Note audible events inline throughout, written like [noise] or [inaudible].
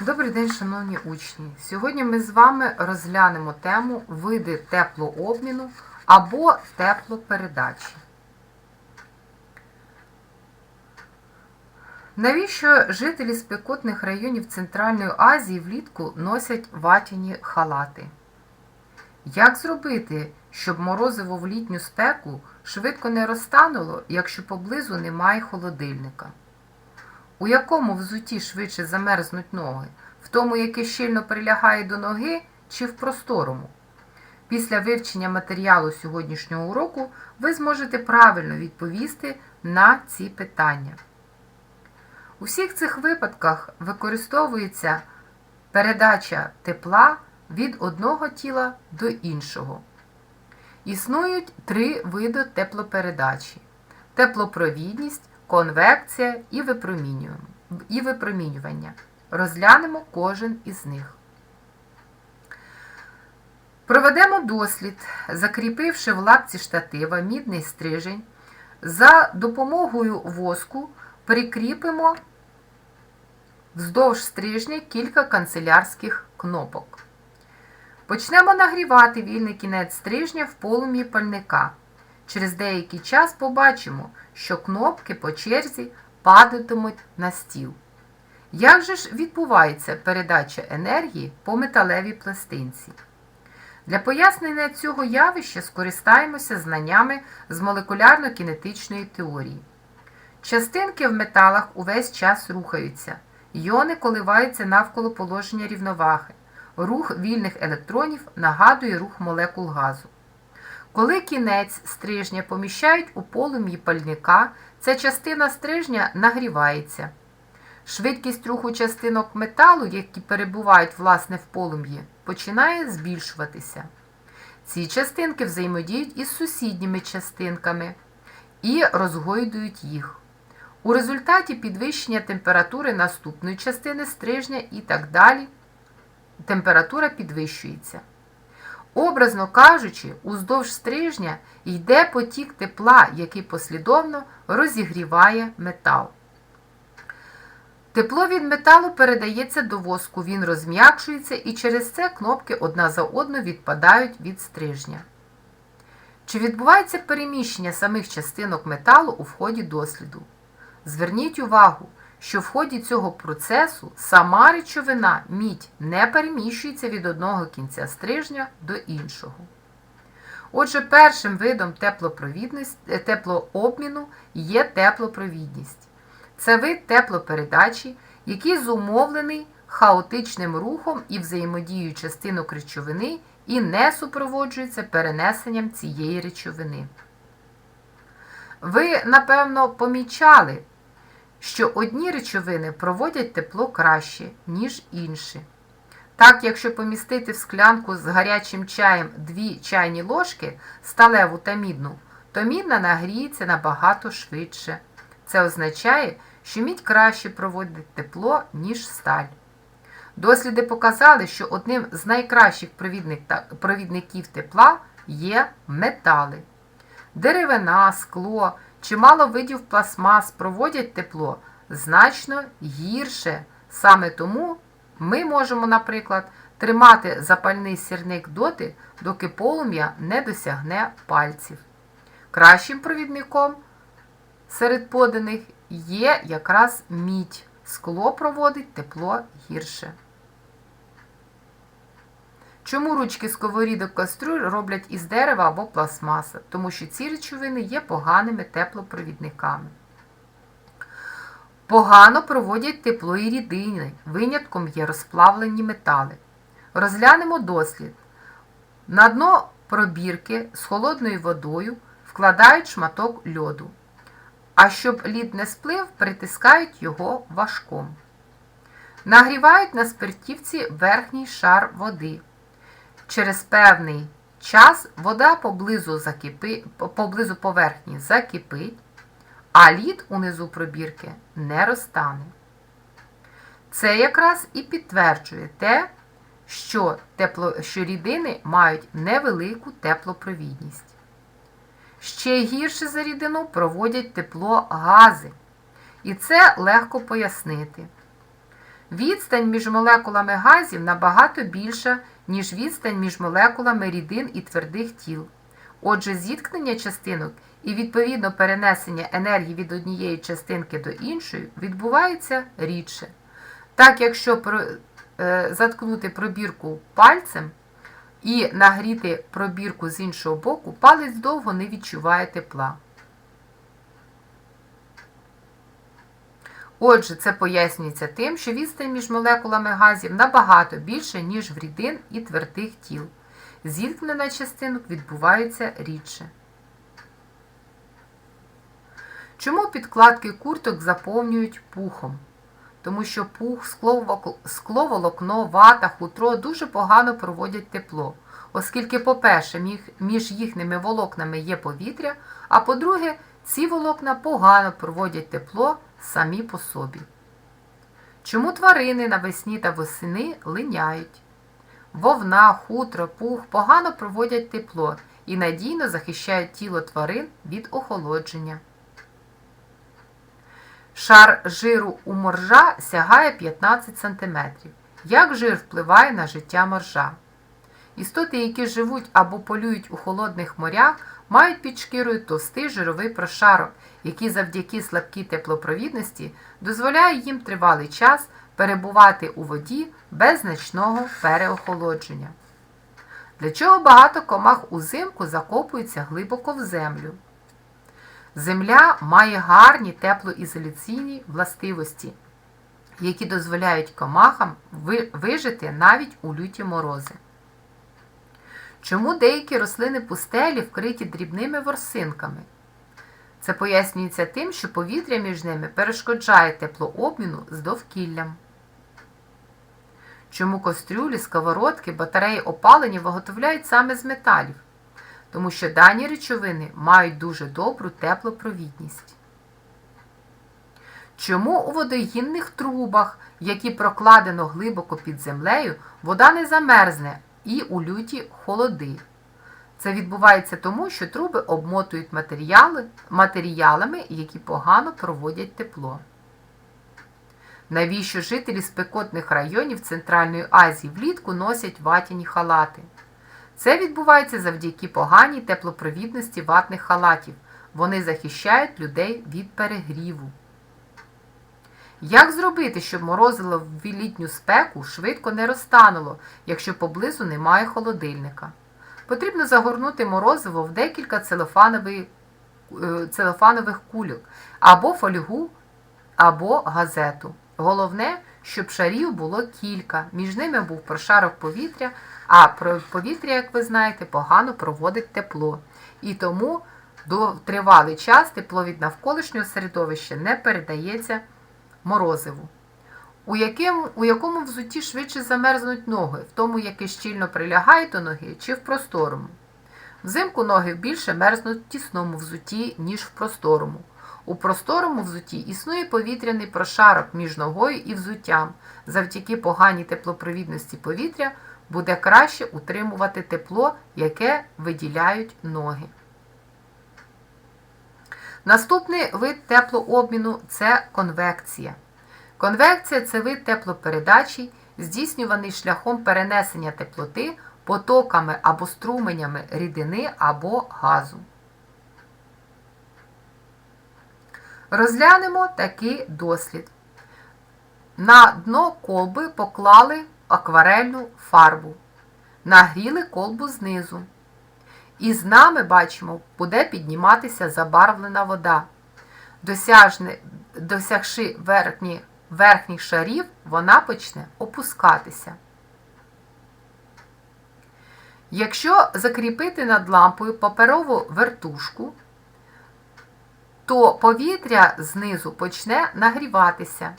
Добрий день, шановні учні! Сьогодні ми з вами розглянемо тему види теплообміну або теплопередачі. Навіщо жителі спекотних районів Центральної Азії влітку носять ватяні халати? Як зробити, щоб морозиво в літню спеку швидко не розтануло, якщо поблизу немає холодильника? У якому взуті швидше замерзнуть ноги? В тому, яке щільно прилягає до ноги, чи в просторому? Після вивчення матеріалу сьогоднішнього уроку ви зможете правильно відповісти на ці питання. У всіх цих випадках використовується передача тепла від одного тіла до іншого. Існують три види теплопередачі: теплопровідність, конвекція і випромінювання. І випромінювання. Розглянемо кожен із них. Проведемо дослід, закріпивши в лапці штатива мідний стрижень. За допомогою воску прикріпимо вздовж стрижня кілька канцелярських кнопок. Почнемо нагрівати вільний кінець стрижня в полум'ї пальника. Через деякий час побачимо, що кнопки по черзі падатимуть на стіл. Як же ж відбувається передача енергії по металевій пластинці? Для пояснення цього явища скористаємося знаннями з молекулярно-кінетичної теорії. Частинки в металах увесь час рухаються, іони коливаються навколо положення рівноваги. Рух вільних електронів нагадує рух молекул газу. Коли кінець стрижня поміщають у полум'ї пальника, ця частина стрижня нагрівається. Швидкість руху частинок металу, які перебувають власне в полум'ї, починає збільшуватися. Ці частинки взаємодіють із сусідніми частинками і розгойдують їх. У результаті підвищення температури наступної частини стрижня і так далі, температура підвищується. Образно кажучи, уздовж стрижня йде потік тепла, який послідовно розігріває метал. Тепло від металу передається до воску, він розм'якшується і через це кнопки одна за одну відпадають від стрижня. Чи відбувається переміщення самих частинок металу у вході досліду? Зверніть увагу, що в ході цього процесу сама речовина мідь не переміщується від одного кінця стрижня до іншого. Отже, першим видом теплообміну є теплопровідність. Це вид теплопередачі, який зумовлений хаотичним рухом і взаємодією частинок речовини і не супроводжується перенесенням цієї речовини. Ви, напевно, помічали, що одні речовини проводять тепло краще, ніж інші. Так, якщо помістити в склянку з гарячим чаєм дві чайні ложки, сталеву та мідну, то мідна нагріється набагато швидше. Це означає, що мідь краще проводить тепло, ніж сталь. Досліди показали, що одним з найкращих провідників тепла є метали. Деревина, скло, чимало видів пластмас проводять тепло значно гірше. Саме тому ми можемо, наприклад, тримати запальний сірник доти, доки полум'я не досягне пальців. Кращим провідником серед поданих є якраз мідь. Скло проводить тепло гірше. Чому ручки сковорідок каструль роблять із дерева або пластмаса? Тому що ці речовини є поганими теплопровідниками. Погано проводять тепло і рідини, винятком є розплавлені метали. Розглянемо дослід. На дно пробірки з холодною водою вкладають шматок льоду. А щоб лід не сплив, притискають його важком. Нагрівають на спиртівці верхній шар води. Через певний час вода поблизу, закипи, поблизу поверхні закипить, а лід унизу пробірки не розтане. Це якраз і підтверджує те, що, тепло, що рідини мають невелику теплопровідність. Ще гірше за рідину проводять тепло гази. І це легко пояснити. Відстань між молекулами газів набагато більша, ніж відстань між молекулами рідин і твердих тіл. Отже, зіткнення частинок і відповідно перенесення енергії від однієї частинки до іншої відбувається рідше. Так, якщо е, заткнути пробірку пальцем і нагріти пробірку з іншого боку, палець довго не відчуває тепла. Отже, це пояснюється тим, що відстань між молекулами газів набагато більше, ніж в рідин і твердих тіл. Зіткнення частинок відбувається рідше. Чому підкладки курток заповнюють пухом? Тому що пух, скловолок- скловолокно, вата, хутро дуже погано проводять тепло, оскільки, по-перше, між їхніми волокнами є повітря, а по-друге, ці волокна погано проводять тепло самі по собі. Чому тварини навесні та восени линяють? Вовна, хутро, пух погано проводять тепло і надійно захищають тіло тварин від охолодження. Шар жиру у моржа сягає 15 см. Як жир впливає на життя моржа? Істоти, які живуть або полюють у холодних морях, мають під шкірою товстий жировий прошарок, який завдяки слабкій теплопровідності дозволяє їм тривалий час перебувати у воді без значного переохолодження. Для чого багато комах узимку закопуються глибоко в землю? Земля має гарні теплоізоляційні властивості, які дозволяють комахам вижити навіть у люті морози. Чому деякі рослини пустелі вкриті дрібними ворсинками? Це пояснюється тим, що повітря між ними перешкоджає теплообміну з довкіллям. Чому кастрюлі, сковородки, батареї опалення виготовляють саме з металів? Тому що дані речовини мають дуже добру теплопровідність. Чому у водогінних трубах, які прокладено глибоко під землею, вода не замерзне і у люті холоди? Це відбувається тому, що труби обмотують матеріали, матеріалами, які погано проводять тепло. Навіщо жителі спекотних районів Центральної Азії влітку носять ватяні халати? Це відбувається завдяки поганій теплопровідності ватних халатів. Вони захищають людей від перегріву. Як зробити, щоб морозило в літню спеку швидко не розтануло, якщо поблизу немає холодильника? Потрібно загорнути морозиво в декілька целофанових, е, кульок або фольгу, або газету. Головне, щоб шарів було кілька, між ними був прошарок повітря, а повітря, як ви знаєте, погано проводить тепло. І тому до тривалий час тепло від навколишнього середовища не передається морозиву. У, яким, у якому взутті швидше замерзнуть ноги, в тому, яке щільно прилягає до ноги, чи в просторому. Взимку ноги більше мерзнуть в тісному взутті, ніж в просторому. У просторому взутті існує повітряний прошарок між ногою і взуттям. Завдяки поганій теплопровідності повітря буде краще утримувати тепло, яке виділяють ноги. Наступний вид теплообміну це конвекція. Конвекція це вид теплопередачі, здійснюваний шляхом перенесення теплоти потоками або струменями рідини або газу. Розглянемо такий дослід. На дно колби поклали акварельну фарбу, нагріли колбу знизу. І з нами, бачимо, буде підніматися забарвлена вода. Досяжне, досягши верхні, верхніх шарів, вона почне опускатися. Якщо закріпити над лампою паперову вертушку, то повітря знизу почне нагріватися.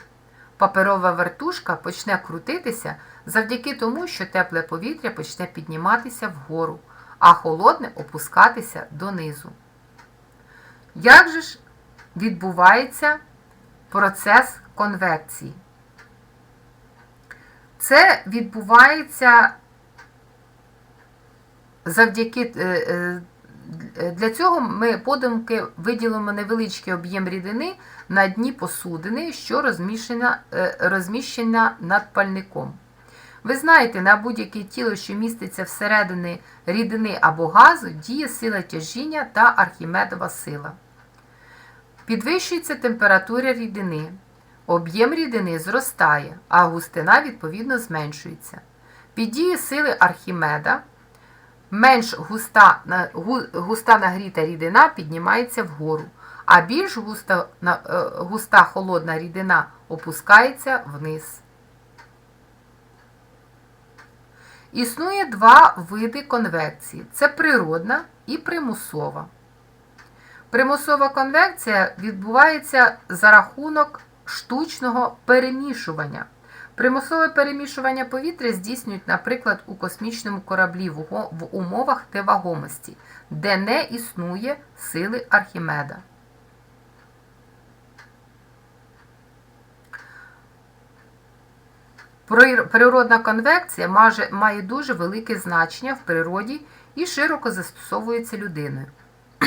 Паперова вертушка почне крутитися завдяки тому, що тепле повітря почне підніматися вгору, а холодне опускатися донизу. Як же ж відбувається процес конвекції? Це відбувається завдяки, е, е, Для цього ми подумки виділимо невеличкий об'єм рідини на дні посудини, що розміщена, е, розміщена над пальником. Ви знаєте, на будь-яке тіло, що міститься всередині рідини або газу, діє сила тяжіння та архімедова сила. Підвищується температура рідини. Об'єм рідини зростає, а густина відповідно зменшується. Під дією сили Архімеда менш густа, густа нагріта рідина піднімається вгору, а більш густа, е, густа холодна рідина опускається вниз. Існує два види конвекції: це природна і примусова. Примусова конвекція відбувається за рахунок штучного перемішування. Примусове перемішування повітря здійснюють, наприклад, у космічному кораблі в умовах невагомості, де не існує сили Архімеда. Природна конвекція має дуже велике значення в природі і широко застосовується людиною. [clears throat]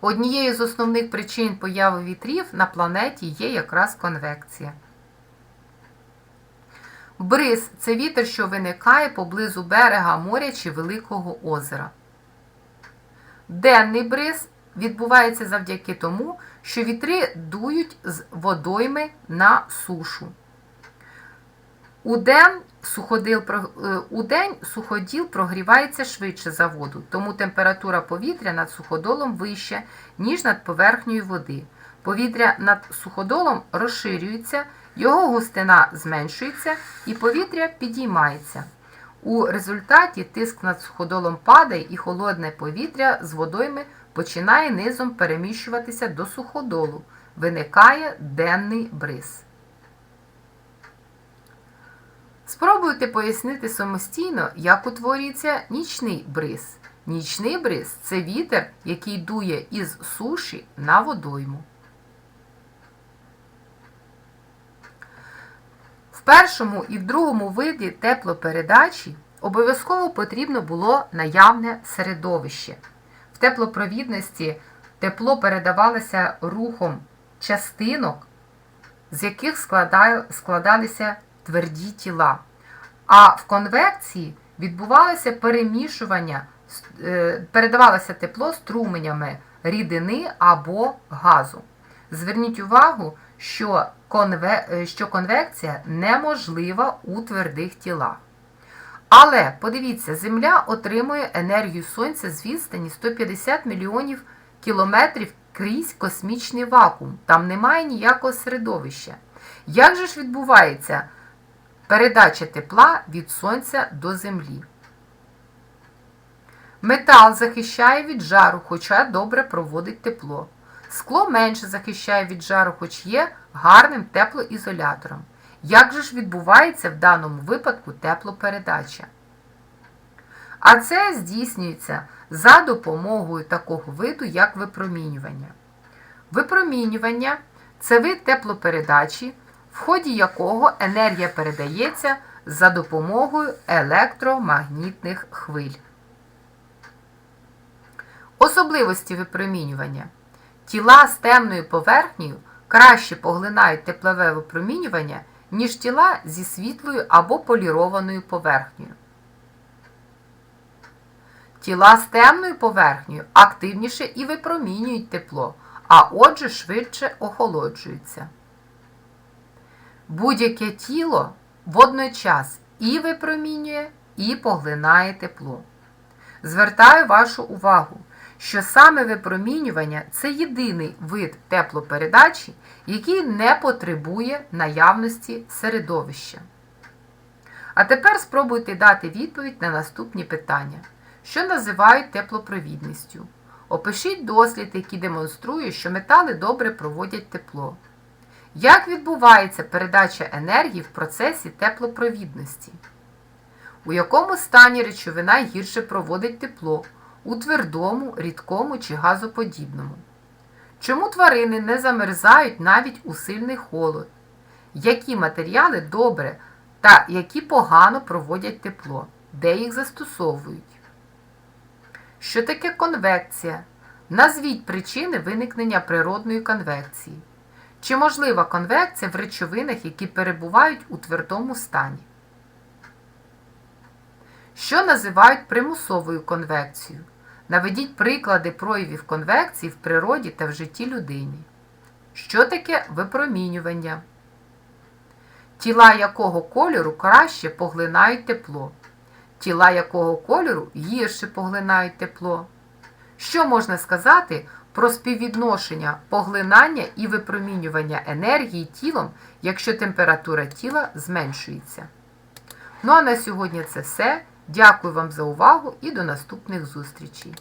Однією з основних причин появи вітрів на планеті є якраз конвекція. Бриз це вітер, що виникає поблизу берега моря чи великого озера. Денний бриз відбувається завдяки тому, що вітри дують з водойми на сушу. Удень суходіл, про- е, суходіл прогрівається швидше за воду, тому температура повітря над суходолом вища, ніж над поверхнею води. Повітря над суходолом розширюється, його густина зменшується і повітря підіймається. У результаті тиск над суходолом падає і холодне повітря з водойми починає низом переміщуватися до суходолу. Виникає денний бриз. Спробуйте пояснити самостійно, як утворюється нічний бриз. Нічний бриз це вітер, який дує із суші на водойму. В першому і в другому виді теплопередачі обов'язково потрібно було наявне середовище. В теплопровідності тепло передавалося рухом частинок, з яких складалися тверді тіла. А в конвекції відбувалося перемішування, е, передавалося тепло струменями рідини або газу. Зверніть увагу, що, е, що конвекція неможлива у твердих тілах. Але подивіться, Земля отримує енергію Сонця з відстані 150 мільйонів кілометрів крізь космічний вакуум. Там немає ніякого середовища. Як же ж відбувається передача тепла від Сонця до Землі? Метал захищає від жару, хоча добре проводить тепло. Скло менше захищає від жару, хоч є гарним теплоізолятором. Як же ж відбувається в даному випадку теплопередача? А це здійснюється за допомогою такого виду, як випромінювання. Випромінювання це вид теплопередачі, в ході якого енергія передається за допомогою електромагнітних хвиль. Особливості випромінювання. Тіла з темною поверхнею краще поглинають теплове випромінювання, ніж тіла зі світлою або полірованою поверхнею. Тіла з темною поверхнею активніше і випромінюють тепло, а отже швидше охолоджуються. Будь-яке тіло водночас і випромінює, і поглинає тепло. Звертаю вашу увагу, що саме випромінювання це єдиний вид теплопередачі, який не потребує наявності середовища. А тепер спробуйте дати відповідь на наступні питання, що називають теплопровідністю. Опишіть дослід, який демонструє, що метали добре проводять тепло. Як відбувається передача енергії в процесі теплопровідності? У якому стані речовина гірше проводить тепло? У твердому, рідкому чи газоподібному? Чому тварини не замерзають навіть у сильний холод? Які матеріали добре та які погано проводять тепло? Де їх застосовують? Що таке конвекція? Назвіть причини виникнення природної конвекції. Чи можлива конвекція в речовинах, які перебувають у твердому стані? Що називають примусовою конвекцією? Наведіть приклади проявів конвекції в природі та в житті людини. Що таке випромінювання? Тіла якого кольору краще поглинають тепло? Тіла якого кольору гірше поглинають тепло? Що можна сказати про співвідношення поглинання і випромінювання енергії тілом, якщо температура тіла зменшується? Ну а на сьогодні це все. Дякую вам за увагу і до наступних зустрічей!